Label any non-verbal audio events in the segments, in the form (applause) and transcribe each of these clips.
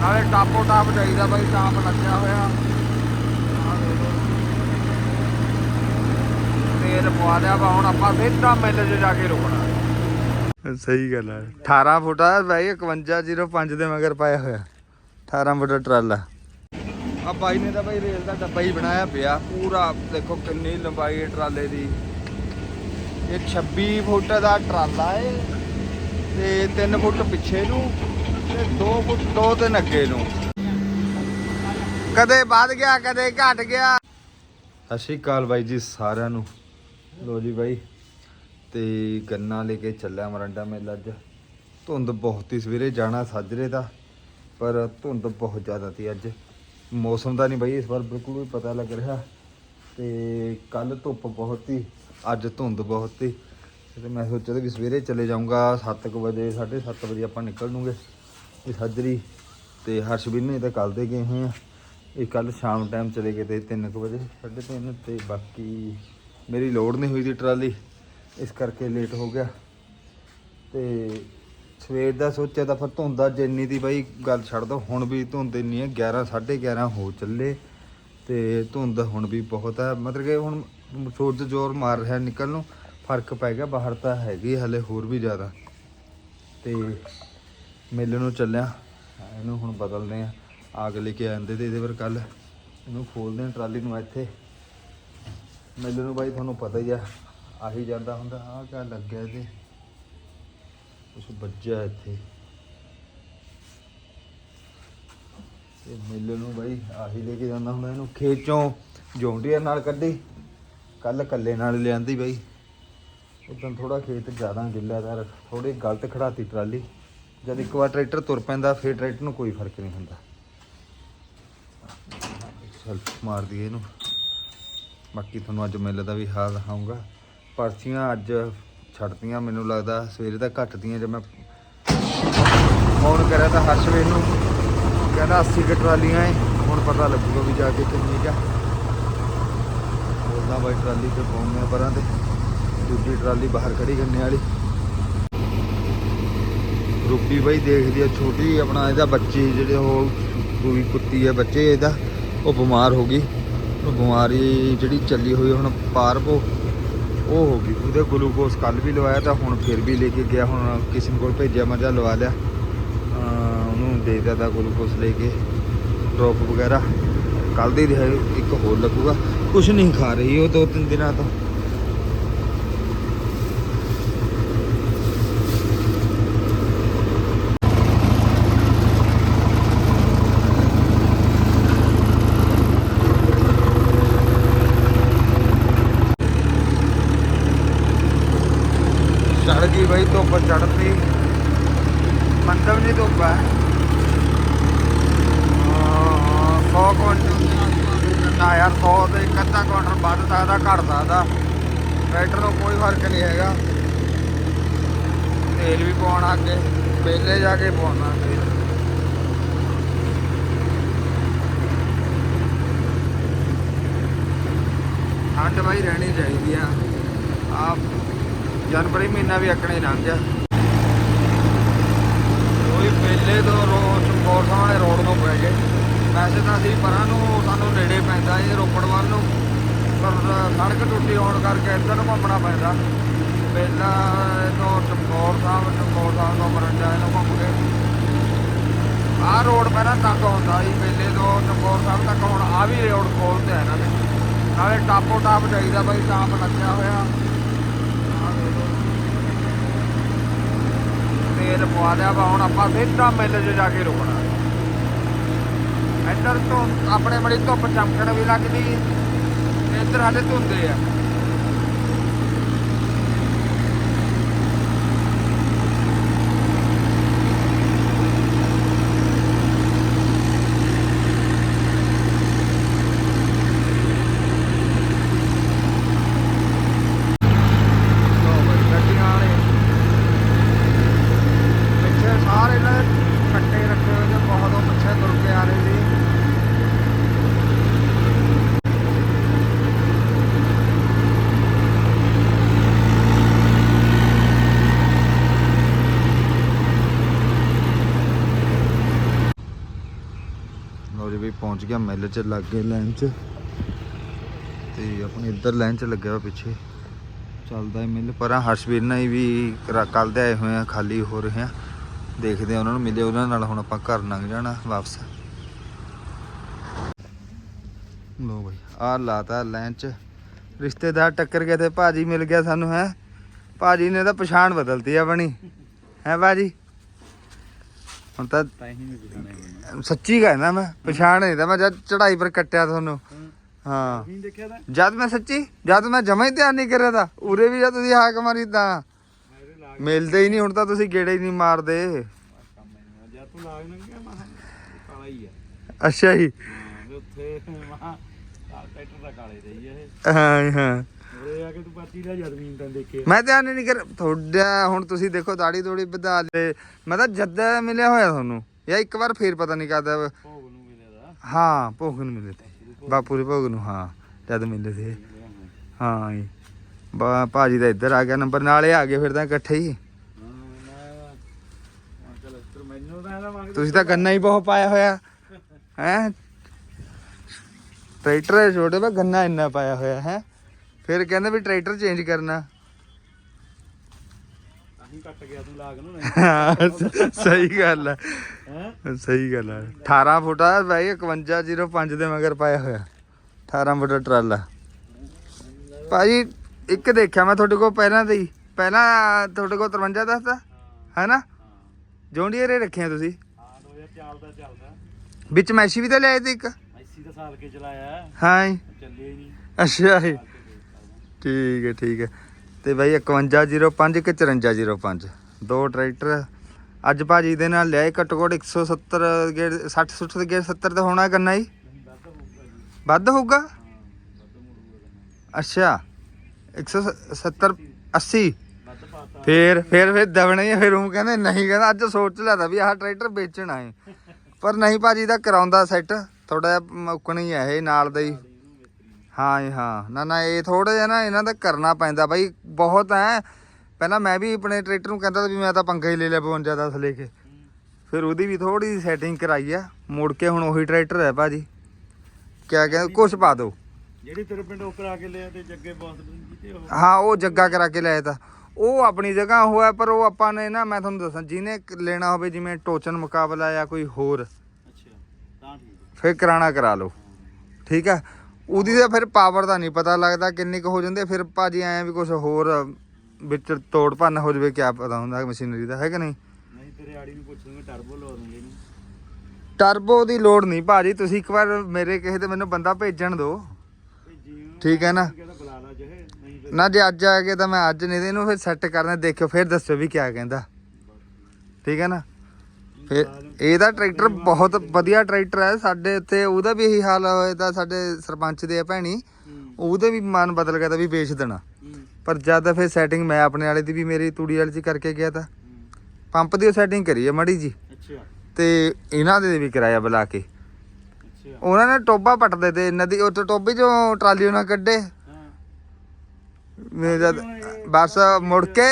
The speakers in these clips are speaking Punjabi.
ਨਾਲੇ ਟਾਪੋ ਟਾਪ ਚਾਹੀਦਾ ਬਾਈ ਟਾਪ ਲੱਗਿਆ ਹੋਇਆ। ਤੇਲ ਪਵਾ ਲਿਆ ਵਾ ਹੁਣ ਆਪਾਂ ਸਿੱਧਾ ਮਿਲ 'ਚ ਜਾ ਕੇ ਰੁਕਣਾ। ਸਹੀ ਗੱਲ ਹੈ 18 ਫੁੱਟ ਆ ਬਾਈ 5105 ਦੇ ਮਗਰ ਪਾਇਆ ਹੋਇਆ। 18 ਫੁੱਟ ਟਰਾਲਾ। ਆ ਬਾਈ ਨੇ ਤਾਂ ਬਾਈ ਰੇਲ ਦਾ ਡੱਬਾ ਹੀ ਬਣਾਇਆ ਪਿਆ। ਪੂਰਾ ਦੇਖੋ ਕਿੰਨੀ ਲੰਬਾਈ ਹੈ ਟਰਾਲੇ ਦੀ। ਇਹ 26 ਫੁੱਟ ਦਾ ਟਰਾਲਾ ਏ। ਤੇ 3 ਫੁੱਟ ਪਿੱਛੇ ਨੂੰ ਤੇ 2 ਫੁੱਟ 2 ਤੇ ਅੱਗੇ ਨੂੰ। ਕਦੇ ਵੱਧ ਗਿਆ, ਕਦੇ ਘਟ ਗਿਆ। ਸਤਿ ਸ਼੍ਰੀ ਅਕਾਲ ਬਾਈ ਜੀ ਸਾਰਿਆਂ ਨੂੰ। ਲੋ ਜੀ ਬਾਈ, ਤੇ ਗੰਨਾ ਲੈ ਕੇ ਚੱਲਿਆ ਮਰੰਡਾ ਮੇਲਾ ਅੱਜ। ਧੁੰਦ ਬਹੁਤ ਹੀ ਸਵੇਰੇ ਜਾਣਾ ਸਾਜਰੇ ਦਾ, ਪਰ ਧੁੰਦ ਬਹੁਤ ਜ਼ਿਆਦਾ ਸੀ ਅੱਜ। ਮੌਸਮ ਦਾ ਨਹੀਂ ਬਾਈ, ਇਸ ਵਾਰ ਬਿਲਕੁਲ ਵੀ ਪਤਾ ਲੱਗ ਰਿਹਾ। ਤੇ ਕੱਲ ਧੁੱਪ ਬਹੁਤ ਸੀ, ਅੱਜ ਧੁੰਦ ਬਹੁਤ ਸੀ। ਤੇ ਮੈਂ ਸੋਚਿਆ ਵੀ ਸਵੇਰੇ ਚਲੇ ਜਾਊਂਗਾ 7:00 ਵਜੇ 7:30 ਵਜੇ ਆਪਾਂ ਨਿਕਲ ਨੂਗੇ ਇਹ ਸਾਜਰੀ ਤੇ ਹਰਸ਼ਵੀਰ ਨੇ ਤਾਂ ਕੱਲ ਦੇ ਗਏ ਹੋਏ ਆ। ਇਹ ਕੱਲ ਸ਼ਾਮ ਟਾਈਮ ਚਲੇ ਗਏ ਤੇ 3:00 ਵਜੇ 3:30 ਤੇ ਬਾਕੀ ਮੇਰੀ ਲੋਡ ਨਹੀਂ ਹੋਈ ਦੀ ਟਰਾਲੀ, ਇਸ ਕਰਕੇ ਲੇਟ ਹੋ ਗਿਆ। ਤੇ ਸਵੇਰ ਦਾ ਸੋਚਿਆ ਤਾਂ ਫਿਰ ਧੁੰਦਾ ਜਿੰਨੀ ਦੀ ਬਾਈ, ਗੱਲ ਛੱਡ ਦੋ, ਹੁਣ ਵੀ ਧੁੰਦ ਇੰਨੀ ਹੈ 11 11:30 ਹੋ ਚੱਲੇ। ਤੇ ਧੁੰਦ ਹੁਣ ਵੀ ਬਹੁਤ ਹੈ ਮਤਲਬ ਕਿ ਹੁਣ ਸੂਰਜ ਜ਼ੋਰ ਮਾਰ ਰਿਹਾ ਨਿਕਲ ਨੂੰ ਫ਼ਰਕ ਪੈ ਗਿਆ, ਬਾਹਰ ਤਾਂ ਹੈਗੀ ਹਲੇ ਹੋਰ ਵੀ ਜ਼ਿਆਦਾ। ਤੇ ਮੇਲੇ ਨੂੰ ਚੱਲਿਆ। ਇਹਨੂੰ ਹੁਣ ਬਦਲਦੇ ਆ ਆਗ ਲੈ ਕੇ ਆਂਦੇ ਤੇ ਇਹਦੇ ਪਰ ਕੱਲ ਇਹਨੂੰ ਖੋਲਦੇ ਆ ਟਰਾਲੀ ਨੂੰ ਇੱਥੇ। ਮੇਲੇ ਨੂੰ ਬਾਈ ਤੁਹਾਨੂੰ ਪਤਾ ਹੀ ਆ, ਆਹੀ ਜਾਂਦਾ ਹੁੰਦਾ। ਆਹ ਕਿਆ ਲੱਗਿਆ ਇਹਦੇ? ਕੁਛ ਵੱਜਿਆ ਇੱਥੇ। ਤੇ ਮੇਲੇ ਨੂੰ ਬਾਈ ਆਹੀ ਲੈ ਕੇ ਜਾਂਦਾ ਹੁੰਦਾ, ਇਹਨੂੰ ਖੇਤ ਚੋਂ ਜੌਂਡੀਆਂ ਨਾਲ ਕੱਢੀ। ਕੱਲ ਕੱਲੇ ਨਾਲ ਲਿਆਂਦੀ ਬਾਈ। ਉਦੋਂ ਥੋੜਾ ਖੇਤ ਜ਼ਿਆਦਾ ਗਿੱਲਾ ਦਾ ਥੋੜੀ ਗਲਤ ਖੜਾਤੀ ਟਰਾਲੀ। ਜਦ ਇੱਕ ਵਾਰ ਟਰੈਕਟਰ ਤੁਰ ਪੈਂਦਾ, ਫਿਰ ਟਰੈਕਟਰ ਨੂੰ ਕੋਈ ਫ਼ਰਕ ਨਹੀਂ ਹੁੰਦਾ। ਸੈਲਫ ਮਾਰ ਦਈਏ ਇਹਨੂੰ। ਬਾਕੀ ਤੁਹਾਨੂੰ ਅੱਜ ਮੇਲੇ ਦਾ ਵੀ ਹਾਲ ਦਿਖਾਊਂਗਾ। ਪਰਚੀਆਂ ਅੱਜ ਛੱਡਤੀਆਂ, ਮੈਨੂੰ ਲੱਗਦਾ ਸਵੇਰੇ ਤਾਂ ਘਟਦੀਆਂ ਜਦ ਮੈਂ ਫੋਨ ਕਰਿਆ ਤਾਂ ਹਰਸ਼ਵੇਰ ਨੂੰ। ਕਹਿੰਦਾ 80 ਕੁ ਟਰਾਲੀਆਂ ਏ, ਹੁਣ ਪਤਾ ਲੱਗੂਗਾ ਵੀ ਜਾ ਕੇ ਕਿੰਨੀ ਕਾ ਉਹਨਾਂ ਬਾਈ ਟਰਾਲੀ ਤੇ ਪਾਉਂਦੇ ਆ ਪਰਾਂ ਤੇ। ਦੂਜੀ ਟਰਾਲੀ ਬਾਹਰ ਖੜੀ ਕਰਨੇ ਵਾਲੀ। ਰੂਪੀ ਬਾਈ ਦੇਖਦੀ ਆ, ਛੋਟੀ ਆਪਣਾ ਇਹਦਾ ਬੱਚੇ ਜਿਹੜੇ ਉਹ ਦੂਈ ਕੁੱਤੀ ਹੈ ਬੱਚੇ ਇਹਦਾ, ਉਹ ਬਿਮਾਰ ਹੋ ਗਈ। ਉਹ ਬਿਮਾਰੀ ਜਿਹੜੀ ਚੱਲੀ ਹੋਈ ਹੁਣ ਪਾਰਬੋ ਉਹ ਹੋ ਗਈ। ਉਹਦੇ ਗਲੂਕੋਸ ਕੱਲ ਵੀ ਲਵਾਇਆ ਤਾਂ ਹੁਣ ਫਿਰ ਵੀ ਲੈ ਕੇ ਗਿਆ, ਹੁਣ ਕਿਸੇ ਕੋਲ ਭੇਜਿਆ, ਮੈਂ ਜਾਂ ਲਵਾ ਲਿਆ। ਉਹਨੂੰ ਦੇ ਦਿੱਤਾ ਗਲੂਕੋਸ ਲੈ ਕੇ, ਡ੍ਰੌਪ ਵਗੈਰਾ। ਕੱਲ ਦੇ ਰਿਹਾ ਇੱਕ ਹੋਰ ਲੱਗੂਗਾ। ਕੁਝ ਨਹੀਂ ਖਾ ਰਹੀ ਉਹ ਦੋ ਤਿੰਨ ਦਿਨਾਂ ਤੋਂ ਚੜ ਗਈ ਬਈ ਧੁੱਪ ਚੜਤੀ ਮੰਦਵ ਨਹੀਂ ਧੁੱਪ ਹੈ। ਸੌ ਕੁਇੰਟਲ ਨਾ ਯਾਰ 100 ਤੇ ਇੱਕ ਅੱਧਾ ਕੁਇੰਟਲ ਵੱਧ ਸਕਦਾ ਘਟ ਸਕਦਾ ਟਰੈਕਟਰ ਨੂੰ ਕੋਈ ਫ਼ਰਕ ਨਹੀਂ ਹੈਗਾ। ਤੇਲ ਵੀ ਪਾਉਣਾ ਅੱਗੇ ਪਹਿਲੇ ਜਾ ਕੇ ਪਾਉਣਾ ਤੇਲ ਠੰਡ ਬਾਈ ਰਹਿਣੀ ਚਾਹੀਦੀ ਆ। ਆਪ ਜਨਵਰੀ ਮਹੀਨਾ ਵੀ ਅਕਣੇ ਲੰਘ ਗਿਆ। ਕੋਈ ਪਹਿਲੇ ਤੋਂ ਰੋਡ ਕੋਰ ਵਾਲੇ ਰੋਡ ਤੋਂ ਪੈ ਗਏ। ਵੈਸੇ ਤਾਂ ਅਸੀਂ ਪਰਾਂ ਨੂੰ ਸਾਨੂੰ ਨੇੜੇ ਪੈਂਦਾ, ਇਹ ਰੋਪੜ ਵੱਲ ਨੂੰ। ਪਰ ਸੜਕ ਟੁੱਟੀ ਹੋਣ ਕਰਕੇ ਇੱਧਰ ਨੂੰ ਘੁੰਮਣਾ ਪੈਂਦਾ। ਪਹਿਲਾਂ ਤੋਂ ਚਮਕੌਰ ਸਾਹਿਬ ਚਮਕੌਰ ਸਾਹਿਬ ਤੋਂ ਮਰੰਡਾ ਇਹਨੂੰ ਘੁੰਮ ਕੇ। ਆਹ ਰੋਡ ਪਹਿਲਾਂ ਤੱਕ ਹੁੰਦਾ ਸੀ, ਪਹਿਲੇ ਤੋਂ ਚਮਕੌਰ ਸਾਹਿਬ ਤੱਕ ਹੁਣ ਆ ਵੀ ਰੋਡ ਖੋਲਤੇ ਆ ਇਹਨਾਂ ਨੇ। ਨਾਲੇ ਟਾਪੋ ਟਾਪ ਚਾਹੀਦਾ ਬਾਈ ਟਾਪ ਲੱਗਿਆ ਹੋਇਆ ਆਹ ਦੇਖ ਲਓ। ਤੇਲ ਪਵਾ ਲਿਆ ਵਾ, ਹੁਣ ਆਪਾਂ ਸਿੱਧਾ ਮਿਲ 'ਚ ਜਾ ਕੇ ਰੁਕਣਾ। ਇੱਧਰ ਤੋਂ ਆਪਣੇ ਬੜੀ ਧੁੱਪ ਚਮਕਣ ਵੀ ਲੱਗਦੀ। ਤੇ ਇੱਧਰ ਹਾਲੇ ਧੁੰਦੇ ਆ ਲਓ ਬਈ, ਗੱਡੀਆਂ ਵਾਲੇ ਪਿੱਛੇ ਸਾਰੇ ਇਹਨਾਂ ਦੇ ਕੱਟੇ ਰੱਖੇ ਹੋਏ ਨੇ ਬਹੁਤ ਉਹ ਪਿੱਛੇ ਤੁਰ ਕੇ ਆ ਰਹੇ ਸੀ ਲਓ ਜੀ ਵੀ ਪਹੁੰਚ ਗਿਆ ਮਿਲ ਚ ਲੱਗ ਲਾਈਨ ਚ। ਤੇ ਆਪਣੇ ਇੱਧਰ ਲਾਈਨ ਚ ਲੱਗਿਆ ਵਾ ਪਿੱਛੇ। ਚੱਲਦਾ ਹੈ ਮਿਲ। ਪਰਾਂ ਹਰਸ਼ਵੀਰ ਨਾਲ ਵੀ ਕੱਲ ਦੇ ਆਏ ਹੋਏ ਆ, ਖਾਲੀ ਹੋ ਰਹੇ ਆ। ਦੇਖਦੇ ਆ ਉਹਨਾਂ ਨੂੰ ਮਿਲੇ ਉਹਨਾਂ ਨਾਲ, ਹੁਣ ਆਪਾਂ ਘਰ ਲੰਘ ਜਾਣਾ ਵਾਪਸ। ਲੋ ਬਈ ਆ ਲਾਤਾ ਲਾਈਨ ਚ। ਰਿਸ਼ਤੇਦਾਰ ਟੱਕਰ ਗਏ ਤੇ ਭਾਜੀ ਮਿਲ ਗਿਆ ਸਾਨੂੰ, ਹੈ? ਭਾਜੀ ਨੇ ਤਾਂ ਪਛਾਣ ਬਦਲਤੀ ਆਪਣੀ। ਹੈ ਭਾਜੀ? ਹੁਣ ਤਾਂ ਸੱਚੀ ਕਹਿੰਦਾ ਮੈਂ ਪਛਾਣ ਨਹੀਂ ਤਾਂ ਮੈਂ ਜਦ ਚੜਾਈ ਪਰ ਕੱਟਿਆ ਤੁਹਾਨੂੰ। ਹਾਂ। ਨਹੀਂ ਦੇਖਿਆ ਤਾਂ? ਜਦ ਮੈਂ ਸੱਚੀ ਜਦ ਮੈਂ ਜਮਾ ਹੀ ਧਿਆਨ ਨਹੀਂ ਕਰਿਆ ਤਾਂ ਉਰੇ ਵੀ ਜਦ ਤੁਸੀਂ ਹਾਕ ਮਾਰੀ ਤਾਂ। ਮਿਲਦੇ ਹੀ ਨਹੀਂ ਹੁਣ ਤਾਂ ਤੁਸੀਂ ਗੇੜੇ ਹੀ ਨਹੀਂ ਮਾਰਦੇ। ਕੰਮ ਨਹੀਂ ਜਦ ਤੂੰ ਲਾਗ ਨੰਗਿਆ ਮਾ ਕਾਲਾ ਹੀ ਆ। ਅੱਛਾ ਜੀ। ਹਾਂ, ਤੇ ਉੱਥੇ ਮਾ ਟਰੈਕਟਰ ਦਾ ਕਾਲੇ ਦੇ ਹੀ ਆ ਇਹ। ਹਾਂ ਹਾਂ। ਕੇ ਤੂੰ ਦਾ ਤਾਂ ਮੈਂ ਧਿਆਨ ਨਹੀਂ ਕਰ ਤੁਹਾਡਾ ਹੁਣ ਤੁਸੀਂ ਦੇਖੋ ਦਾੜੀ ਥੋੜੀ ਵਧਾ ਲੈ ਮੈਂ ਤਾਂ ਜਦ ਮਿਲਿਆ ਹੋਇਆ ਤੁਹਾਨੂੰ। ਜਾਂ ਇੱਕ ਵਾਰ ਫੇਰ ਪਤਾ ਨਹੀਂ ਕਰਦਾ। ਭੋਗ ਨੂੰ ਮਿਲਿਆ ਦਾ ਹਾਂ ਭੋਗ ਨੂੰ ਮਿਲੇ ਤੇ। ਬਾਪੂ ਦੇ ਭੋਗ ਨੂੰ ਹਾਂ। ਜਦ ਮਿਲੇ ਸੀ ਹਾਂ ਜੀ। ਬਾ ਭਾਜੀ ਦਾ ਇੱਧਰ ਆ ਗਿਆ ਨੰਬਰ ਨਾਲੇ ਆ ਗਏ ਫਿਰ ਤਾਂ ਇਕੱਠੇ ਹੀ। ਤੁਸੀਂ ਤਾਂ ਗੰਨਾ ਹੀ ਬਹੁਤ ਪਾਇਆ ਹੋਇਆ। ਹੈ? ਟਰੈਕਟਰ ਛੋਟੇ ਵਾ ਗੰਨਾ ਇੰਨਾ ਪਾਇਆ ਹੋਇਆ ਹੈ? ਫਿਰ ਕਹਿੰਦੇ ਵੀ ਟਰੈਕਟਰ ਚੇਂਜ ਕਰਨਾ। ਅਸੀਂ ਕੱਟ ਗਿਆ ਤੂੰ ਲਾਗ ਨੂੰ ਹਾਂ, ਸ- ਸਹੀ ਗੱਲ ਹੈ? ਸਹੀ ਗੱਲ ਹੈ 18 ਫੁੱਟਾ ਬਾਈ 5105 ਦੇ ਮਗਰ ਪਾਇਆ ਹੋਇਆ। 18 ਫੁੱਟ ਟਰਾਲਾ। ਭਾਜੀ ਇੱਕ ਦੇਖਿਆ ਮੈਂ ਤੁਹਾਡੇ ਕੋਲ ਪਹਿਲਾਂ ਤੇ ਹੀ ਪਹਿਲਾਂ ਤੁਹਾਡੇ ਕੋਲ 53 ਦੱਸਦਾ? ਹੈ ਨਾ ਜੌਂਡੀਅਰ ਰੱਖਿਆ ਤੁਸੀਂ? ਹਾਂ 2004 ਦਾ ਚੱਲਦਾ। ਵਿੱਚ ਮੈਸ਼ੀ ਵੀ ਤਾਂ ਲਿਆਏ ਤੇ ਇੱਕ? 80 ਦਾ ਸਾਲ ਕੇ ਚਲਾਇਆ। ਹਾਂ ਚੱਲੇ ਨਹੀਂ ਅੱਛਾ ਠੀਕ ਹੈ ਠੀਕ ਹੈ। ਤੇ ਬਾਈ 5105 ਕਿ 5405 ਦੋ ਟਰੈਕਟਰ। ਅੱਜ ਭਾਜੀ ਦੇ ਨਾਲ ਲਿਆਏ ਘੱਟੋ ਘੱਟ 170 ਗੇੜ 60 60 ਗੇੜ 70 ਤੇ ਹੋਣਾ ਕਰਨਾ ਜੀ? ਵੱਧ ਹੋਊਗਾ? ਅੱਛਾ। 170 80 ਵੱਧ ਪਾਤਾ ਫੇਰ ਫੇਰ ਫੇਰ ਦਬਣਾ ਹੀ ਆ, ਫਿਰ ਉਹ ਕਹਿੰਦੇ ਨਹੀਂ ਕਹਿੰਦਾ ਅੱਜ ਸੋਚ ਲਿਆ ਵੀ ਆਹ ਟਰੈਕਟਰ ਵੇਚਣਾ ਹੈ। ਪਰ ਨਹੀਂ ਭਾਜੀ ਦਾ ਕਰਾਉਂਦਾ ਸੈੱਟ ਥੋੜਾ ਜਿਹਾ ਮੁੱਕਣਾ ਹੀ ਹੈ ਇਹ ਨਾਲ ਦਾ ਹੀ। ਹਾਂ ਜੀ ਹਾਂ। ਨਾ ਨਾ ਇਹ ਥੋੜਾ ਜਿਹਾ ਨਾ ਇਹਨਾਂ ਦਾ ਕਰਨਾ ਪੈਂਦਾ ਬਾਈ ਬਹੁਤ ਹੈ ਪਹਿਲਾਂ ਮੈਂ ਵੀ ਆਪਣੇ ਟਰੈਕਟਰ ਨੂੰ ਕਹਿੰਦਾ ਵੀ ਮੈਂ ਤਾਂ ਪੰਗਾ ਹੀ ਲੈ ਲਿਆ 52 10 ਲੈ ਕੇ। ਫਿਰ ਉਹਦੀ ਵੀ ਥੋੜੀ ਜਿਹੀ ਸੈਟਿੰਗ ਕਰਾਈ ਆ। ਮੁੜ ਕੇ ਹੁਣ ਉਹੀ ਟਰੈਕਟਰ ਹੈ ਭਾਜੀ। ਕਿਆ ਕਹਿੰਦੇ ਕੁਛ ਪਾ ਦਿਓ। ਜਿਹੜੀ ਤੇਰੇ ਪਿੰਡ ਉਹ ਕਰਾ ਕੇ ਲਿਆ ਤੇ ਜੱਗੇ ਬੌਸ ਤੇ ਉਹ? ਹਾਂ ਉਹ ਜੱਗਾ ਕਰਾ ਕੇ ਲਿਆਇਆ ਤਾਂ। ਉਹ ਆਪਣੀ ਜਗ੍ਹਾ ਹੋਇਆ ਪਰ ਉਹ ਆਪਾਂ ਨੇ ਨਾ ਮੈਂ ਤੁਹਾਨੂੰ ਦੱਸਾਂ ਜਿਹਨੇ ਲੈਣਾ ਹੋਵੇ ਜਿਵੇਂ ਟੋਚਨ ਮੁਕਾਬਲਾ ਜਾਂ ਕੋਈ ਹੋਰ ਅੱਛਾ ਤਾਂ ਠੀਕ ਫਿਰ ਕਰਾਣਾ ਕਰਾ ਲਓ। ਠੀਕ ਹੈ? ਉਹਦੀ ਤਾਂ ਫਿਰ ਪਾਵਰ ਦਾ ਨਹੀਂ ਪਤਾ ਲੱਗਦਾ ਕਿੰਨੀ ਕੁ ਹੋ ਜਾਂਦੀ ਹੈ। ਫਿਰ ਭਾਜੀ ਐਂ ਵੀ ਕੁਝ ਹੋਰ ਵਿੱਚ ਤੋੜ ਭੰਨ ਹੋ ਜਾਵੇ ਕਿਆ ਪਤਾ ਹੁੰਦਾ ਮਸ਼ੀਨਰੀ ਦਾ ਹੈ ਕਿ ਨਹੀਂ? ਨਹੀਂ ਤੇਰੇ ਆੜੀ ਨੂੰ ਪੁੱਛ ਦੂੰਗਾ ਟਰਬੋ ਲਵਾ ਦੂੰਗੇ ਇਹਨੂੰ ਟਰਬੋ ਦੀ ਲੋੜ ਨਹੀਂ ਭਾਜੀ ਤੁਸੀਂ ਇੱਕ ਵਾਰ ਮੇਰੇ ਕਹੇ ਤੇ ਮੈਨੂੰ ਬੰਦਾ ਭੇਜਣ ਦਿਓ। ਉਹਨੂੰ ਠੀਕ ਹੈ ਨਾ? ਨਾ ਜੇ ਅੱਜ ਆ ਗਏ ਤਾਂ ਮੈਂ ਅੱਜ ਨਹੀਂ ਤੇ ਇਹਨੂੰ ਫਿਰ ਸੈੱਟ ਕਰਨਾ ਦੇਖਿਓ ਫਿਰ ਦੱਸਿਓ ਵੀ ਕਿਆ ਕਹਿੰਦਾ। ਠੀਕ ਹੈ ਨਾ? ਫਿਰ ਇਹਦਾ ਟਰੈਕਟਰ ਬਹੁਤ ਵਧੀਆ ਟਰੈਕਟਰ ਹੈ। ਸਾਡੇ ਇੱਥੇ ਉਹਦਾ ਵੀ ਇਹੀ ਹਾਲ ਹੋਇਆ ਤਾਂ ਸਾਡੇ ਸਰਪੰਚ ਦੇ ਆ ਭੈਣੀ। ਉਹਦੇ ਵੀ ਮਨ ਬਦਲ ਗਿਆ ਤਾਂ ਵੀ ਵੇਚ ਦੇਣਾ। ਪਰ ਜਦ ਫਿਰ ਸੈਟਿੰਗ ਮੈਂ ਆਪਣੇ ਵਾਲੇ ਦੀ ਵੀ ਮੇਰੀ ਤੂੜੀ ਵਾਲੀ ਚ ਕਰਕੇ ਗਿਆ ਤਾਂ। ਪੰਪ ਦੀ ਸੈਟਿੰਗ ਕਰੀ ਹੈ ਮੜੀ ਜੀ। ਅੱਛਾ। ਤੇ ਇਹਨਾਂ ਦੇ ਵੀ ਕਰਾਇਆ ਬੁਲਾ ਕੇ। ਅੱਛਾ। ਉਹਨਾਂ ਨੇ ਟੋਬਾ ਪੱਟਦੇ ਤੇ ਨਦੀ ਉਹ ਟੋਬੇ ਚੋਂ ਟਰਾਲੀ ਉਹਨਾਂ ਕੱਢੇ। ਮੈਂ ਜਦ ਬਸ ਮੁੜ ਕੇ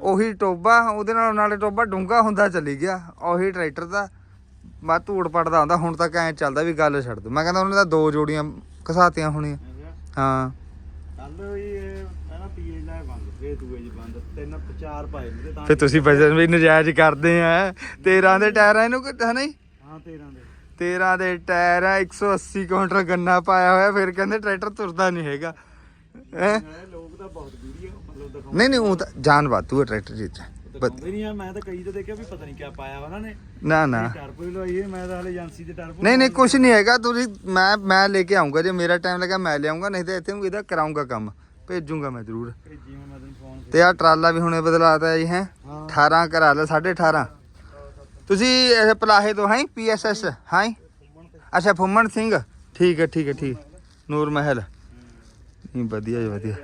ਉਹੀ ਟੋਬਾ ਉਹਦੇ ਨਾਲ ਨਾਲੇ ਟੋਬਾ ਡੂੰਗਾ ਹੁੰਦਾ ਚੱਲੀ ਗਿਆ ਉਹੀ ਟਰੈਕਟਰ ਦਾ। ਬਾ ਧੂੜ ਪੜਦਾ ਹੁੰਦਾ ਹੁਣ ਤੱਕ ਐਂ ਚੱਲਦਾ ਵੀ ਗੱਲ ਛੱਡ ਦੋ ਮੈਂ ਕਹਿੰਦਾ ਉਹਨੇ ਤਾਂ ਦੋ ਜੋੜੀਆਂ ਘਸਾਤੀਆਂ ਹੋਣੀਆਂ। ਹਾਂ। ਕੱਲ ਇਹ ਤਾਂ ਤੁਸੀਂ ਵਜਨ ਵੀ ਨਜਾਇਜ਼ ਕਰਦੇ ਆ। 13 ਦੇ ਟਾਇਰ ਇਹਨੂੰ ਕਿ ਨਹੀਂ ਹਾਂ 13 ਦੇ। 13 ਦੇ ਟਾਇਰ ਆ 180 ਕਾਉਂਟਰ ਗੰਨਾ ਪਾਇਆ ਹੋਇਆ ਫਿਰ ਕਹਿੰਦੇ ਟਰੈਕਟਰ ਤੁਰਦਾ ਨਹੀਂ ਹੈਗਾ। ਹੈਂ? ਲੋਕ ਤਾਂ ਬਹੁਤ ਨਹੀਂ ਨਹੀਂ ਉਹ ਤਾਂ ਜਾਨ ਵਾਧੂ ਹੈ। ਟਰੈਕਟਰ ਜੀ ਚ ਦਿਖਾਉਂਦੇ ਨਹੀਂ ਆ ਮੈਂ ਤਾਂ ਕਈ ਤੇ ਦੇਖਿਆ ਵੀ ਪਤਾ ਨਹੀਂ ਕਿਆ ਪਾਇਆ ਵਾ ਉਹਨਾਂ ਨੇ। ਨਾ ਨਾ। ਟਰਬੋ ਹੀ ਲਵਾਈ ਹੈ ਮੈਂ ਤਾਂ ਹਲੇ ਏਜੰਸੀ ਤੇ ਟਰਬੋ ਨਹੀਂ ਨਹੀਂ ਕੁਝ ਨਹੀਂ ਹੈਗਾ ਤੁਸੀਂ ਮੈਂ ਮੈਂ ਲੈ ਕੇ ਆਉਂਗਾ ਜੇ ਮੇਰਾ ਟਾਈਮ ਲੱਗਾ ਮੈਂ ਲਿਆਉਂਗਾ ਨਹੀਂ ਤੇ ਇੱਥੇ ਨੂੰ ਇਹਦਾ ਕਰਾਉਂਗਾ ਕੰਮ। ਭੇਜੂਗਾ ਮੈਂ ਜ਼ਰੂਰ। ਭੇਜੀ ਮੈਂ ਤੈਨੂੰ ਫੋਨ ਤੇ ਆ ਟਰਾਲਾ ਵੀ ਹੁਣੇ ਬਦਲਾਤਾ ਜੀ ਹੈ। ਹਾਂ। 18 ਕਰਾ ਲੈ 18.5 ਤੁਸੀਂ ਇਹ ਪਲਾਹੇ ਤੋਂ ਹੈ ਪੀਐਸਐਸ ਹੈ। ਅੱਛਾ ਫੁੰਮਣ ਸਿੰਘ। ਠੀਕ ਹੈ ਠੀਕ ਹੈ ਠੀਕ। ਨੂਰ ਮਹਿਲ। ਨਹੀਂ ਵਧੀਆ ਜੀ ਵਧੀਆ।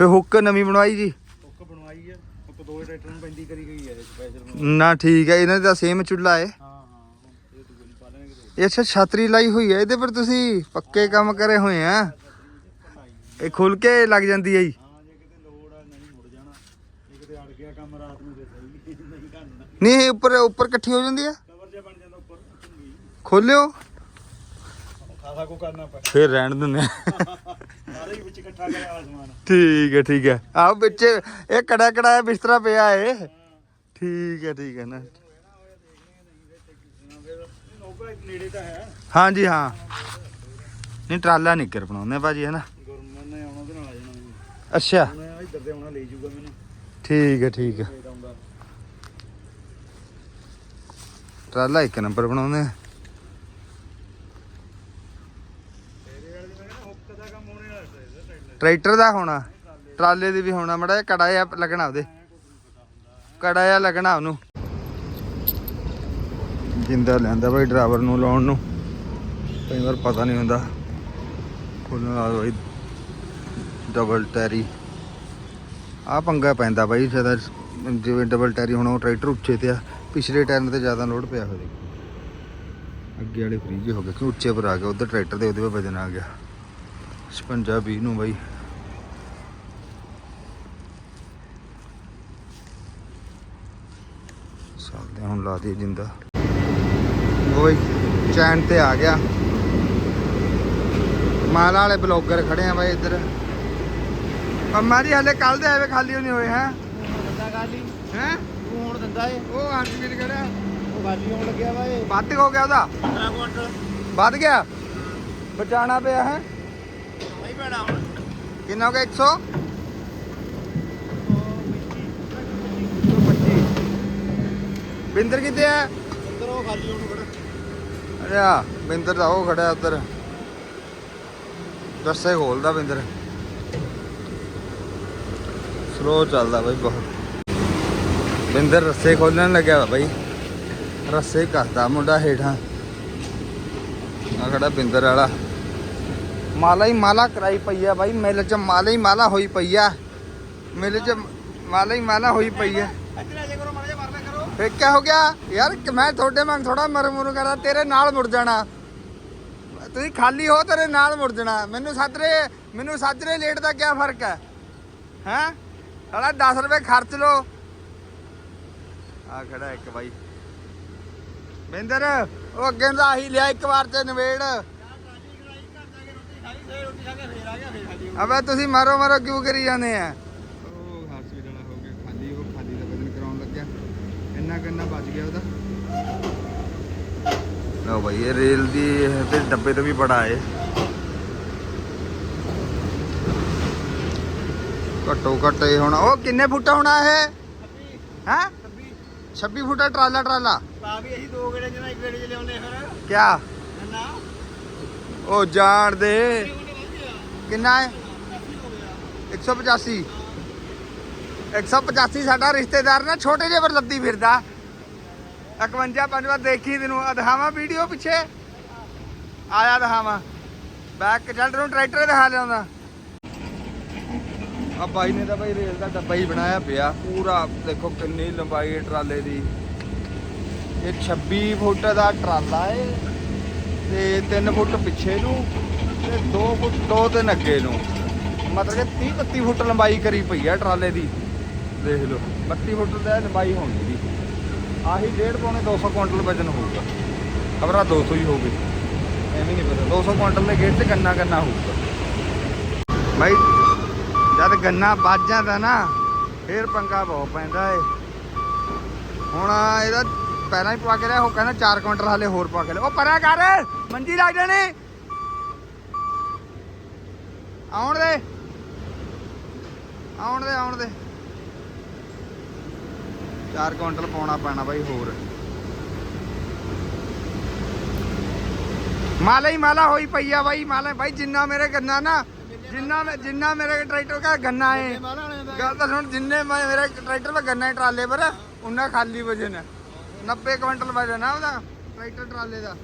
ਫਿਰ ਹੁੱਕ ਨਵੀਂ ਬਣਵਾਈ ਜੀ। ਹੁੱਕ ਬਣਵਾਈ ਹੈ ਹੁੱਕ ਦੋ ਟਰੈਕਟਰ ਨੂੰ ਪੈਂਦੀ ਕਰੀ ਗਈ ਹੈ ਸਪੈਸ਼ਲ ਨਾ ਠੀਕ ਹੈ ਇਹਨਾਂ ਦਾ ਸੇਮ ਚੁੱਲਾ ਹੈ ਹਾਂ ਹਾਂ ਇਹ ਅੱਛਾ ਛਤਰੀ ਲਾਈ ਹੋਈ ਹੈ ਇਹਦੇ ਪਰ ਤੁਸੀਂ ਪੱਕੇ ਕੰਮ ਕਰੇ ਹੋਏ ਆ। ਇਹ ਖੁੱਲ ਕੇ ਲੱਗ ਜਾਂਦੀ ਹੈ ਜੀ ਆ ਨਹੀਂ ਇਹ ਉੱਪਰ ਉੱਪਰ ਇਕੱਠੀ ਹੋ ਜਾਂਦੀ ਚੰਗੀ ਖੋਲਿਓ। ਆਸਾ ਕੋ ਕਰਨਾ ਪੈ ਫਿਰ ਰਹਿਣ ਦਿੰਦੇ ਆ। (laughs) ਸਾਰੇ ਹੀ ਵਿੱਚ ਇਕੱਠਾ ਕਰਿਆ ਹੋਇਆ ਸਮਾਨ। ਠੀਕ ਹੈ ਠੀਕ ਹੈ। ਆਹ ਵਿੱਚ ਇਹ ਕੜਾ ਕੜਾ ਬਿਸਤਰਾ ਪਿਆ ਏ। ਠੀਕ ਹੈ ਠੀਕ ਹੈ ਨਾ। ਨੇੜੇ ਤਾਂ ਹੈ ਹਾਂਜੀ ਹਾਂ। ਨਹੀਂ ਟਰਾਲਾ ਨਿੱਕਰ ਬਣਾਉਂਦੇ ਆ ਭਾਜੀ ਹੈ ਨਾ? ਗੁਰਮਨ ਨੇ ਆਉਣਾ ਉਹਦੇ ਨਾਲ ਆ ਜਾਣਾ ਜੀ। ਅੱਛਾ। ਉਹਨੇ ਇੱਧਰ ਦੇ ਆਉਣਾ ਲੈ ਜਾਊਗਾ ਮੈਨੂੰ। ਠੀਕ ਹੈ ਠੀਕ ਹੈ। ਟਰਾਲਾ ਇੱਕ ਨੰਬਰ ਬਣਾਉਂਦੇ ਆ ਤੇਰੇ ਵਾਲੇ ਦੀ ਮੈਂ ਕਹਿੰਦਾ ਹੁੱਕ ਦਾ ਕੰਮ ਹੋਣੇ ਵਾਲਾ ਟ੍ਰੇਲਰ ਟ੍ਰੇਲਰ ਟਰੈਕਟਰ ਦਾ ਹੋਣਾ, ਟਰਾਲੇ ਦੀ ਵੀ ਹੋਣਾ, ਮੜਾ ਕੜਾ ਜਿਹਾ ਲੱਗਣਾ ਉਹਦੇ। ਕੜਾ ਜਿਹਾ ਲੱਗਣਾ ਉਹਨੂੰ। ਜਿੰਦਾ ਲੈਂਦਾ ਬਈ ਡਰਾਈਵਰ ਨੂੰ ਲਾਉਣ ਨੂੰ। ਕਈ ਵਾਰ ਪਤਾ ਨਹੀਂ ਹੁੰਦਾ। ਖੋਲਣ ਵਾਲਾ ਭਾਈ ਡਬਲ ਟੈਰੀ ਆ ਪੰਗਾ ਪੈਂਦਾ ਬਾਈ, ਜ਼ਿਆਦਾ ਜਿਵੇਂ ਡਬਲ ਟੈਰੀ ਹੁਣ ਉਹ ਟਰੈਕਟਰ ਉੱਚੇ ਤੇ ਆ, ਪਿਛਲੇ ਟਾਇਰ ਤੇ ਜ਼ਿਆਦਾ ਲੋਡ ਪਿਆ ਹੋਵੇ ਅੱਗੇ ਵਾਲੇ ਫ੍ਰੀ ਜਿਹੇ ਹੋ ਗਏ ਕਿ ਉੱਚੇ ਪਰ ਆ ਗਿਆ ਉਧਰ ਟਰੈਕਟਰ ਦੇ ਉਹਦੇ 'ਤੇ ਵਜਨ ਆ ਗਿਆ। 56 20 ਨੂੰ ਬਾਈ। ਸਾਲਦੇ ਹੁਣ ਲਾ ਦੀ ਜਿੰਦਾ। ਉਹ ਬਈ ਚੈਨ ਤੇ ਆ ਗਿਆ। ਮਾਲਾ ਵਾਲੇ ਬਲੌਗਰ ਖੜੇ ਆ ਬਾਈ ਇੱਧਰ। ਜੀ ਹਲੇ ਕੱਲ ਦੇ ਆਵੇ ਖਾਲੀ ਨਹੀਂ ਹੋਏ ਹੈ? ਹੈ? ਤੂੰ ਹੁਣ ਦਿੰਦਾ ਏ ਉਹ ਹਰਜੀਤ ਖੜਿਆ ਉਹ ਗਾਲੀ ਆਉਣ ਲੱਗਿਆ ਵਾ ਏ ਵੱਧ ਹੋ ਗਿਆ ਉਹਦਾ। 15 ਕੁਇੰਟਲ ਵੱਧ ਗਿਆ? ਬਚਾਣਾ ਪਿਆ ਹੈ? ਪੈਣਾ ਹੁਣ ਕਿੰਨਾ ਹੋ ਗਿਆ? 100 ਬਿੰਦਰ ਕਿੱਥੇ ਹੈ ਅੰਦਰ ਉਹ ਗਾਲੀ ਆਉਣ ਖੜਾ। ਅਰਿਆ ਬਿੰਦਰ ਦਾ ਉਹ ਖੜਿਆ ਉੱਧਰ। ਦੱਸੇ ਖੋਲਦਾ ਬਿੰਦਰ। ਸਲੋ ਚੱਲਦਾ ਬਾਈ ਬਹੁਤ। ਬਿੰਦਰ ਰੱਸੇ ਖੋਲਣ ਲੱਗਿਆ ਬਾਈ। ਰੱਸੇ ਕਰਦਾ ਮੁੰਡਾ ਹੇਠਾਂ। ਆ ਖੜਾ ਬਿੰਦਰ ਵਾਲਾ। ਮਾਲਾ ਹੀ ਮਾਲਾ ਕਰਾਈ ਪਈ ਆ ਬਾਈ, ਮੇਲੇ ਚ ਮਾਲਾ ਹੀ ਮਾਲਾ ਹੋਈ ਪਈ ਆ। ਮੇਲੇ ਚ ਮਾਲਾ ਹੀ ਮਾਲਾ ਹੋਈ ਪਈ ਆ। ਫੇਰ ਕੀ ਹੋ ਗਿਆ? ਯਾਰ ਮੈਂ ਤੁਹਾਡੇ ਵਾਂਗ ਥੋੜਾ ਮਰ ਕਰਾਂ ਤੇਰੇ ਨਾਲ ਮੁੜ ਜਾਣਾ। ਤੁਸੀਂ ਖਾਲੀ ਹੋ, ਤੇਰੇ ਨਾਲ ਮੁੜ ਜਾਣਾ। ਮੈਨੂੰ ਸਾਜਰੇ ਮੈਨੂੰ ਸਾਜਰੇ ਲੇਟ ਦਾ ਕੀ ਫ਼ਰਕ ਹੈ? ਹੈ? ਸਾਲਾ 10 ਰੁਪਏ ਖਰਚ ਲੋ ਆ ਖੜਾ ਇੱਕ ਬਾਈ। ਬਿੰਦਰ, ਉਹ ਅੱਗੇ ਦਾ ਆਹੀ ਲਿਆ ਇੱਕ ਵਾਰ ਤੇ ਨਵੇੜ ਰੋਟੀ ਖਾ ਕੇ ਫੇਰ ਆ ਗਿਆ ਫੇਰ ਖਾਲੀ ਅਬੇ ਤੁਸੀਂ ਮਾਰੋ ਮਾਰੋ ਕਿਉਂ ਕਰੀ ਜਾਂਦੇ ਆ? ਉਹ ਹਸਪੀਟਲ ਹੋ ਗਿਆ ਖਾਲੀ ਉਹ ਖਾਲੀ ਦਾ ਵਜ਼ਨ ਕਰਾਉਣ ਲੱਗਿਆ। ਇੰਨਾ ਕਿੰਨਾ ਬਚ ਗਿਆ ਉਹਦਾ। ਲਓ ਭਾਈ ਇਹ ਰੇਲ ਦੀ ਤੇ ਡੱਬੇ ਤੋਂ ਵੀ ਬੜਾ ਏ। ਘੱਟੋ ਘੱਟ ਇਹ ਹੁਣ ਉਹ ਕਿੰਨੇ ਫੁੱਟ ਹੋਣਾ ਇਹ? ਹੈ? 26 ਫੁੱਟਾ ਟਰਾਲਾ ਟਰਾਲਾ। ਤਾਂ ਵੀ ਅਸੀਂ ਦੋ ਗੇੜੇ ਜਨਾ ਇੱਕ ਗੇੜੇ ਚ ਲਿਆਉਂਦੇ ਫਿਰ। ਕਿਆ? ਨਾ। ਉਹ ਜਾਣ ਦੇ। ਕਿੰਨਾ ਹੈ? 185 185 ਸਾਡਾ ਰਿਸ਼ਤੇਦਾਰ ਨਾ ਛੋਟੇ ਜਿਹੇ ਪਰ ਲੱਦੀ ਫਿਰਦਾ। 51 ਪੰਜਵਾ ਦੇਖੀ ਤੈਨੂੰ। ਆਹ ਵੀਡੀਓ ਪਿੱਛੇ? ਆਇਆ ਦਿਖਾਵਾਂ। ਬੈਕ ਚੱਲ ਨੂੰ ਟਰੈਕਟਰ ਦਿਖਾ ਲਿਆਉਂਦਾ। ਆ ਬਾਈ ਨੇ ਤਾਂ ਬਾਈ ਰੇਲ ਦਾ ਡੱਬਾ ਹੀ ਬਣਾਇਆ ਪਿਆ। ਪੂਰਾ ਦੇਖੋ ਕਿੰਨੀ ਲੰਬਾਈ ਹੈ ਟਰਾਲੇ ਦੀ। ਇਹ 26 ਫੁੱਟ ਦਾ ਟਰਾਲਾ ਏ ਤੇ 3 ਫੁੱਟ ਪਿੱਛੇ ਨੂੰ ਤੇ 2 ਫੁੱਟ 2 ਤਿੰਨ ਅੱਗੇ ਨੂੰ। ਮਤਲਬ ਕਿ 30 31 ਫੁੱਟ ਲੰਬਾਈ ਕਰੀ ਪਈ ਆ ਟਰਾਲੇ ਦੀ। ਦੇਖ ਲਓ। 32 ਫੁੱਟ ਦਾ ਲੰਬਾਈ ਹੋਣੀ ਦੀ ਆਹੀ ਡੇਢ ਪੌਣੇ 200 ਕੁਇੰਟਲ ਵਜਨ ਹੋਊਗਾ। ਖਬਰਾਂ 200 ਹੀ ਹੋਵੇ ਐਵੇਂ ਨਹੀਂ ਪਤਾ। 200 ਕੁਇੰਟਲ ਦੇ ਗੇਟ ਤੇ ਗੰਨਾ ਗੰਨਾ ਹੋਊਗਾ। ਭਾਈ ਜਦ ਗੰਨਾ ਵੱਜ ਜਾਂਦਾ ਨਾ ਫੇਰ ਪੰਗਾ ਬਹੁਤ ਪੈਂਦਾ ਏ। ਹੁਣ ਇਹਦਾ ਪਹਿਲਾਂ ਹੀ ਪਾ ਕੇ ਲਿਆ, ਉਹ ਕਹਿੰਦਾ 4 ਕੁਇੰਟਲ ਹਾਲੇ ਹੋਰ ਪਾ ਕੇ ਲਿਆ। ਉਹ ਪਰਾਂ ਕਰ, ਮੰਜੀ ਲੱਗ ਜਾਣੀ। ਆਉਣ ਦੇ। ਆਉਣ ਦੇ ਆਉਣ ਦੇ। 4 ਕੁਇੰਟਲ ਪਾਉਣਾ ਪੈਣਾ ਬਾਈ ਹੋਰ। ਮਾਲਾ ਹੀ ਮਾਲਾ ਹੋਈ ਪਈ ਆ ਬਾਈ, ਮਾਲਾ ਬਾਈ, ਜਿੰਨਾ ਮੇਰੇ ਗੰਨਾ ਨਾ, ਜਿੰਨਾ ਜਿੰਨਾ ਮੇਰੇ ਟਰੈਕਟਰ ਦਾ ਗੰਨਾ ਏ। ਗੱਲ ਤਾਂ ਸੁਣ, ਜਿੰਨੇ ਮੇਰੇ ਟਰੈਕਟਰ 'ਤੇ ਗੰਨਾ ਹੈ ਟਰਾਲੇ ਪਰ, ਉਹਨਾਂ ਖਾਲੀ ਵਜਨ ਹੈ। 90 ਕੁਇੰਟਲ ਵਜਨ ਆ ਉਹਦਾ, ਟਰੈਕਟਰ ਟਰਾਲੇ ਦਾ।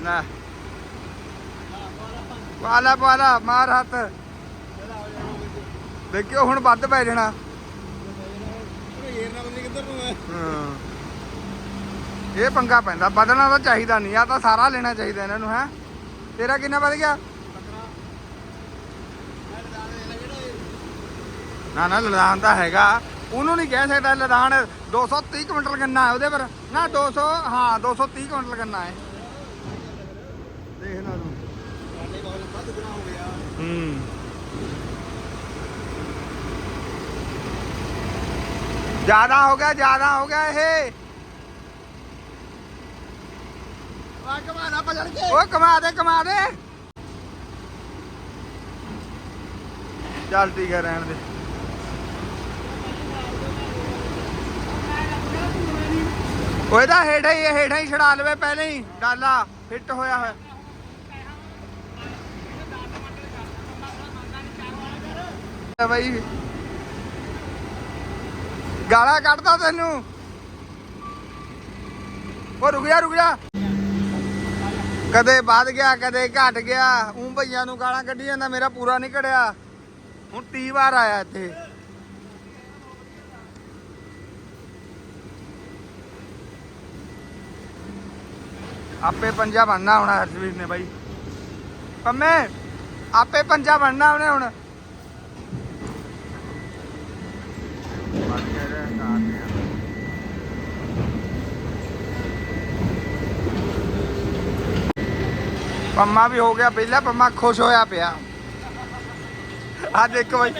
ਨਾ ਪਾਲਾ ਪਾਲਾ ਮਾਰ ਹੱਥ। ਦੇਖਿਓ, ਹੁਣ ਵੱਧ ਪੈ ਜਾਣਾ। ਇਹ ਪੰਗਾ ਪੈਂਦਾ, ਵਧਣਾ ਤਾਂ ਚਾਹੀਦਾ ਨਹੀਂ, ਆ ਤਾਂ ਸਾਰਾ ਲੈਣਾ ਚਾਹੀਦਾ ਇਹਨਾਂ ਨੂੰ, ਹੈ। ਤੇਰਾ ਕਿੰਨਾ ਵਧ ਗਿਆ? ਨਾ ਨਾ ਲਦਾਨ ਤਾਂ ਹੈਗਾ। ਉਹਨੂੰ ਨਹੀਂ ਕਹਿ ਸਕਦਾ ਲਦਾਨ 230 ਕੁਇੰਟਲ ਗੰਨਾ ਹੈ ਉਹਦੇ ਪਰ। ਨਾ 200 ਹਾਂ 230 ਕੁਇੰਟਲ ਗੰਨਾ ਹੈ। ਦੇਖ ਲਾ ਤੂੰ। ਸਾਡੇ ਬਹੁਤ ਲੰਬਾ ਦੁਗਣਾ ਹੋ। ਗਿਆ ਹੂੰ ਜ਼ਿਆਦਾ ਹੋ ਗਿਆ ਜ਼ਿਆਦਾ ਹੋ ਗਿਆ ਇਹ। ਆ ਕਮਾਣਾ ਪਜੜ ਕੇ। ਓਏ ਕਮਾ ਦੇ ਕਮਾ ਦੇ। ਚੱਲ ਠੀਕ ਹੈ ਰਹਿਣ ਦੇ। ਓਏ ਦਾ ਹੇਠਾਂ ਹੀ ਹੇਠਾਂ ਹੀ ਛੜਾ ਲਵੇ ਪਹਿਲੇ ਹੀ। ਡਾਲਾ, ਫਿੱਟ ਹੋਇਆ ਹੋਇਆ। ਆ ਬਾਈ। ਗਾਲਾਂ ਕੱਢਦਾ ਤੈਨੂੰ। ਉਹ ਰੁਕ ਜਾ ਰੁਕ ਜਾ। ਕਦੇ ਵੱਧ ਗਿਆ, ਕਦੇ ਘਟ ਗਿਆ। ਉਂ ਭਈਆਂ ਨੂੰ ਗਾਲਾਂ ਕੱਢੀ ਜਾਂਦਾ, ਮੇਰਾ ਪੂਰਾ ਨਹੀਂ ਕੜਿਆ ਹੁਣ 30 ਵਾਰ ਆਇਆ ਇੱਥੇ। ਆਪੇ ਪੰਜਾ ਬਣਨਾ ਹੁਣ ਹਰਜਵੀਰ ਨੇ ਬਾਈ। ਪੰਮੇ, ਆਪੇ ਪੰਜਾ ਬਣਨਾ ਉਹਨੇ ਹੁਣ। ਪੰਮਾ ਵੀ ਹੋ ਗਿਆ ਪਹਿਲਾਂ, ਪੰਮਾ ਖੁਸ਼ ਹੋਇਆ ਪਿਆ। ਆ ਦੇਖੋ ਬਾਈ।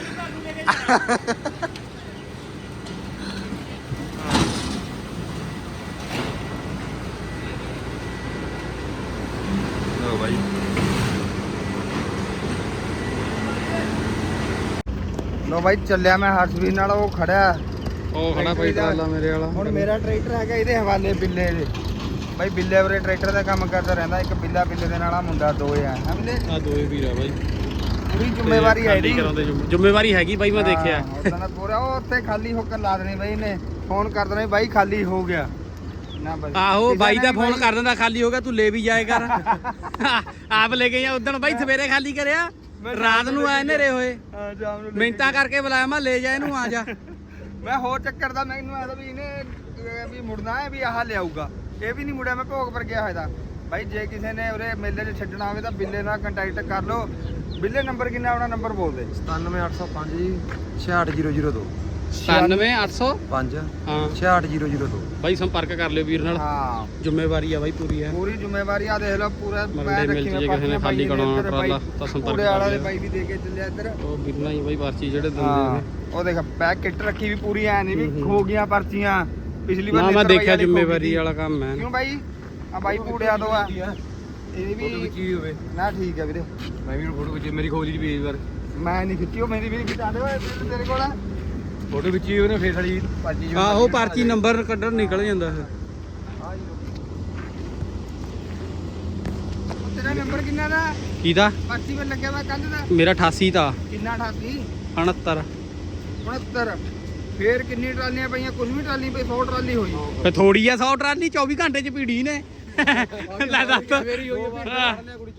ਲੋ ਬਾਈ ਚੱਲਿਆ ਮੈਂ ਹਰਸ਼ਵੀਰ ਨਾਲ ਉਹ ਖੜਿਆ। ਉਹ ਖੜਾ ਭਾਈ ਟਰਾਲਾ ਮੇਰੇ ਵਾਲਾ। ਹੁਣ ਮੇਰਾ ਟਰੈਕਟਰ ਹੈਗਾ ਇਹਦੇ ਹਵਾਲੇ ਬਿੱਲੇ ਦੇ। ਬਾਈ ਬਿੱਲੇ ਵਰੇ ਟਰੈਕਟਰ ਦਾ ਕੰਮ ਕਰਦਾ ਰਹਿੰਦਾ ਇੱਕ ਬਿੱਲਾ ਬਿੱਲੇ ਦੇ ਨਾਲ ਆ ਮੁੰਡਾ ਦੋ ਆ ਹੈ ਬਿੱਲੇ? ਆ ਦੋਏ ਵੀਰ ਆ ਬਾਈ। ਪੂਰੀ ਜ਼ਿੰਮੇਵਾਰੀ ਹੈ ਇਹਦੀ ਜ਼ਿੰਮੇਵਾਰੀ ਹੈਗੀ ਬਾਈ ਮੈਂ ਦੇਖਿਆ। ਦਾ ਪੂਰਾ ਉਹ ਉੱਥੇ ਖਾਲੀ ਹੋ ਕੇ ਲਾ ਦੇਣੀ ਬਾਈ ਨੇ ਫੋਨ ਕਰ ਦੇਣਾ ਬਾਈ ਖਾਲੀ ਹੋ ਗਿਆ। ਆਹੋ ਬਾਈ ਦਾ ਫੋਨ ਕਰ ਦਿੰਦਾ ਖਾਲੀ ਹੋ ਗਿਆ ਤੂੰ ਲੈ ਵੀ ਜਾਏ ਕਰ (laughs) ਆਪ ਲੈ ਕੇ ਜਾ ਉਦੋਂ ਬਾਈ ਸਵੇਰੇ ਖਾਲੀ ਕਰਿਆ। ਰਾਤ ਨੂੰ ਆਏ ਨੇਰੇ ਹੋਏ। ਹਾਂ, ਸ਼ਾਮ ਨੂੰ ਲੈ ਕੇ। ਮਿੰਤਾ ਕਰਕੇ ਬੁਲਾਇਆ ਮੈਂ ਲੈ ਜਾ ਇਹਨੂੰ ਆ ਜਾ। (laughs) ਮੈਂ ਹੋਰ ਚੱਕਰ ਦਾ ਮੈਨੂੰ ਆਦਾ ਵੀ ਇਹਨੇ ਅਹ, ਵੀ ਮੁੜਨਾ ਹੈ ਵੀ ਆਹ ਲਿਆਊਗਾ। ਇਹ ਵੀ ਨਹੀਂ ਮੁੜਿਆ ਮੈਂ ਭੋਗ ਪਰ ਗਿਆ ਹੋਇਆ ਦਾ ਬਾਈ ਜੇ ਕਿਸੇ ਨੇ ਉਰੇ ਮੇਲੇ 'ਚ ਛੱਡਣਾ ਹੋਵੇ ਤਾਂ ਬਿੱਲੇ ਨਾਲ ਕੰਟੈਕਟ ਕਰ ਲਓ। ਬਿੱਲੇ ਨੰਬਰ ਕਿੰਨਾ ਆਪਣਾ ਨੰਬਰ ਬੋਲ ਦੇ। 97805 ਜੀ 68002 97800 5 ਹਾਂ। 68002 ਬਾਈ ਸੰਪਰਕ ਕਰ ਲਿਓ ਵੀਰ ਨਾਲ। ਹਾਂ। ਜ਼ਿੰਮੇਵਾਰੀ ਆ ਬਾਈ ਪੂਰੀ ਹੈ। ਪੂਰੀ ਜ਼ਿੰਮੇਵਾਰੀ ਆ ਦੇਖ ਲਓ ਪੂਰਾ ਮਿਲ ਰੱਖੀ ਜੇ ਮੈਂ ਕਿਸੇ ਨੇ ਖਾਲੀ ਕਰਾਉਣਾ ਟਰਾਲਾ ਤਾਂ ਸੰਪਰਕ ਕਰ ਵਾਲਾ ਦੇ ਲਿਓ। ਬਾਈ ਵੀ ਦੇ ਕੇ ਚੱਲਿਆ ਇੱਧਰ। ਉਹ ਬਿਰਨਾ ਹੀ ਬਾਈ ਪਰਚੀ ਜਿਹੜੇ ਦਿੰਦੇ ਨੇ। ਉਹ ਦੇਖ ਬੈਕ ਕਿੱਟ ਰੱਖੀ ਵੀ ਪੂਰੀ ਐ ਨਹੀਂ ਵੀ ਹੂੰ, ਗਈਆਂ ਪਰਚੀਆਂ। ਪਿਛਲੀ ਵਾਰ ਨਾ ਮੈਂ ਦੇਖਿਆ ਜ਼ਿੰਮੇਵਾਰੀ। ਵਾਲਾ ਕੰਮ ਹੈ। ਕਿਉਂ ਬਾਈ? ਆ ਬਾਈ ਪੂੜਿਆ ਦੋ ਆ। ਇਹ ਵੀ ਹੀ ਹੋਵੇ। ਨਾ ਠੀਕ ਹੈ ਵੀਰੇ। ਮੈਂ ਵੀ ਫੋਟੋ ਖਿੱਚੀ ਮੇਰੀ ਖੋਜ ਵੀ ਇਸ ਵਾਰ। ਮੈਂ ਨਹੀਂ ਖਿੱਚੀ ਉਹ ਮੇਰੀ ਵੀ ਖਿਚਾ ਦੇ ਓਏ ਤੇਰੇ ਕੋਲ ਫੋਟੋ ਖਿੱਚੀ ਉਹਨੇ ਫੇਰ ਸਾਡੀ ਪਾਜੀ ਆਹੋ ਪਰਚੀ ਨੰਬਰ ਕੱਢਣ ਨਿਕਲ ਜਾਂਦਾ ਹੈ ਉਹ ਤੇਰਾ ਨੰਬਰ ਕਿੰਨਾ ਦਾ? ਕਿਹਦਾ? ਪਰਚੀ ਵਿੱਚ ਲੱਗਿਆ ਵਾ ਕੰਧ ਦਾ। ਮੇਰਾ 88 ਤਾਂ ਕਿੰਨਾ 88 69 69 ਫੇਰ ਕਿੰਨੀ ਟਰਾਲੀਆਂ ਪਈਆਂ? ਕੁਝ ਵੀ ਟਰਾਲੀ ਪਈ 100 ਟਰਾਲੀ ਹੋਈ। ਫੇ ਥੋੜੀ ਆ 100 ਟਰਾਲੀ 24 ਘੰਟੇ ਚ ਪੀੜੀ ਨੇ। ਲੈ ਦੱਸ। ਹਾਂ।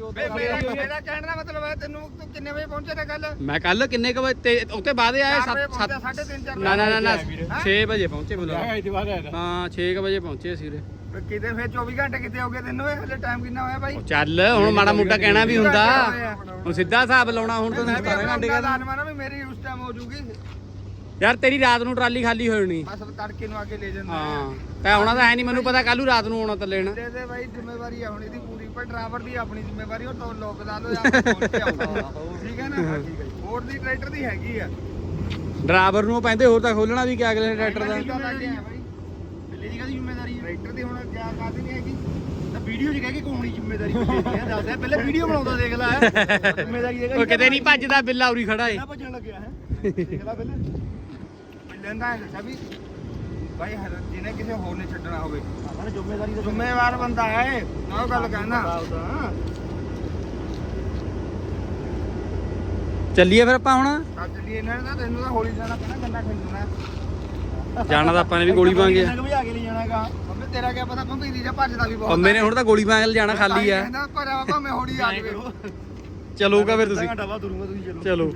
ਵੇ ਮੇਰਾ ਮੇਰਾ ਕਹਿਣ ਦਾ ਮਤਲਬ ਹੈ ਤੈਨੂੰ ਤੂੰ ਕਿੰਨੇ ਵਜੇ ਪਹੁੰਚੇ ਨਾ ਕੱਲ ਮੈਂ ਕੱਲ ਕਿੰਨੇ ਕ ਵਜੇ ਤੇ ਉੱਤੇ ਬਾਅਦ ਆਏ 7 7 ਸਾਢੇ ਤਿੰਨ ਚਾਰ ਨਾ ਨਾ ਨਾ ਨਾ ਹੈਂ? 6 ਵਜੇ ਪਹੁੰਚੇ ਦੀ ਬਾਤ ਹੈ ਹਾਂ 6 ਵਜੇ ਪਹੁੰਚੇ ਅਸੀਂ ਉਰੇ। ਕਿਤੇ ਫੇਰ 24 ਘੰਟੇ ਕਿਤੇ ਹੋ ਗਏ ਤੈਨੂੰ ਇਹ? ਹਲੇ ਟਾਈਮ ਕਿੰਨਾ ਹੋਇਆ ਬਾਈ? ਉਹ ਚੱਲ ਹੁਣ ਮਾੜਾ ਮੋਟਾ ਕਹਿਣਾ ਵੀ ਹੁੰਦਾ। ਹੁਣ ਸਿੱਧਾ ਹਿਸਾਬ ਲਾਉਣਾ ਹੁਣ ਤੈਨੂੰ ਮੈਂ ਵੀ 17 ਘੰਟੇ ਦਾ ਵੀ ਮੇਰੀ ਉਸ ਟਾਈਮ ਹੋ ਜੂਗੀ। ਯਾਰ ਤੇਰੀ ਰਾਤ ਨੂੰ ਟਰਾਲੀ ਖਾਲੀ ਹੋਣੀ ਬਸ ਤੜਕੇ ਨੂੰ ਆ ਕੇ ਲੈ ਜਾਂਦੇ ਹਾਂ ਤੈ ਆਉਣਾ ਤਾਂ ਹੈ ਨਹੀਂ ਮੈਨੂੰ ਪਤਾ ਕੱਲੂ ਰਾਤ ਨੂੰ ਆਉਣਾ ਤਾਂ ਲੈਣ। ਦੇ ਦੇ ਬਾਈ ਜ਼ਿੰਮੇਵਾਰੀ ਆ ਹੁਣ ਇਹਦੀ ਪੂਰੀ ਪਰ ਡਰਾਈਵਰ ਦੀ ਆਪਣੀ ਜ਼ਿੰਮੇਵਾਰੀ ਉਹ ਤੋਂ ਲੋਕ ਲਾ ਲਓ ਜਾਂ (laughs) ਪਹੁੰਚ ਕੇ ਆਊਗਾ ਠੀਕ ਹੈ ਨਾ? ਠੀਕ ਹੈ। ਹੋਰ ਦੀ ਟਰੈਕਟਰ ਦੀ ਹੈਗੀ ਆ। ਡਰਾਈਵਰ ਨੂੰ ਪੈਂਦੇ ਹੋਰ ਤਾਂ ਖੋਲਣਾ ਵੀ ਕਿ ਅਗਲੇ ਨੇ ਟਰੈਕਟਰ ਦਾ। ਬਿੱਲੇ ਦੀ ਕਾਦੀ ਜ਼ਿੰਮੇਵਾਰੀ ਹੈ ਟਰੈਕਟਰ ਦੀ ਹੁਣ ਕਿਆ ਕਾਦੀ ਨਹੀਂ ਹੈਗੀ। ਤਾਂ ਵੀਡੀਓ 'ਚ ਕਹਿ ਕੇ ਕੋਣੀ ਜ਼ਿੰਮੇਵਾਰੀ ਦੱਸਦਾ ਪਹਿਲੇ ਵੀਡੀਓ ਬਣਾਉਂਦਾ ਦੇਖ ਲੈ। ਜ਼ਿੰਮੇਵਾਰੀ ਹੈਗਾ ਉਹ ਕਿਤੇ ਨਹੀਂ ਭੱਜਦਾ ਬਿੱਲਾ ਉਰੀ ਖੜਾ ਏ। ਨਾ ਭੱਜਣ ਲੱਗਿਆ ਹੈ। ਦੇਖ ਲੈ ਪਹਿਲੇ। ਬਿੱਲੇ ਦਾ ਦੱਸਿਆ ਵੀ ਬਾਈ ਹਰ ਜਿਹਨੇ ਕਿਸੇ ਹੋਰ ਨੇ ਛੱਡਣਾ ਹੋਵੇ ਆਪਾਂ ਜ਼ਿੰਮੇਵਾਰੀ ਦਾ ਜ਼ਿੰਮੇਵਾਰ ਬੰਦਾ ਹੈ ਮੈਂ ਉਹ ਗੱਲ ਕਹਿਣਾ ਚੱਲੀਏ ਫਿਰ ਆਪਾਂ ਹੁਣ ਅੱਜ ਲਈ ਇਹਨਾਂ ਨੇ ਤਾਂ ਤੈਨੂੰ ਤਾਂ ਹੌਲੀ ਜਾਣਾ ਪੈਣਾ ਗੰਨਾ ਖੰਡਣਾ ਜਾਣਾ ਤਾਂ ਆਪਾਂ ਨੇ ਵੀ ਗੋਲੀ ਪਾਂਗੇ ਵੀ ਆ ਕੇ ਲੈ ਜਾਣਾਗਾ ਮੰਮੀ ਤੇਰਾ ਕੀ ਪਤਾ ਭੰਬੀਰੀ ਜਾਂ ਭੱਜਦਾ ਵੀ ਬਹੁਤ ਪੰਮੇ ਨੇ ਹੁਣ ਤਾਂ ਗੋਲੀ ਮਾਰ ਜਾਣਾ ਖਾਲੀ ਆ ਕਹਿੰਦਾ ਪਰ ਭਾਵੇਂ ਹੌਲੀ ਆ ਜਾਵੇ ਚਲੋਗਾ ਫਿਰ ਤੁਸੀਂ ਘੰਟਾ ਬਾਅਦ ਤੁਰੂੰਗਾ ਤੁਸੀਂ ਚਲੋ ਚਲੋ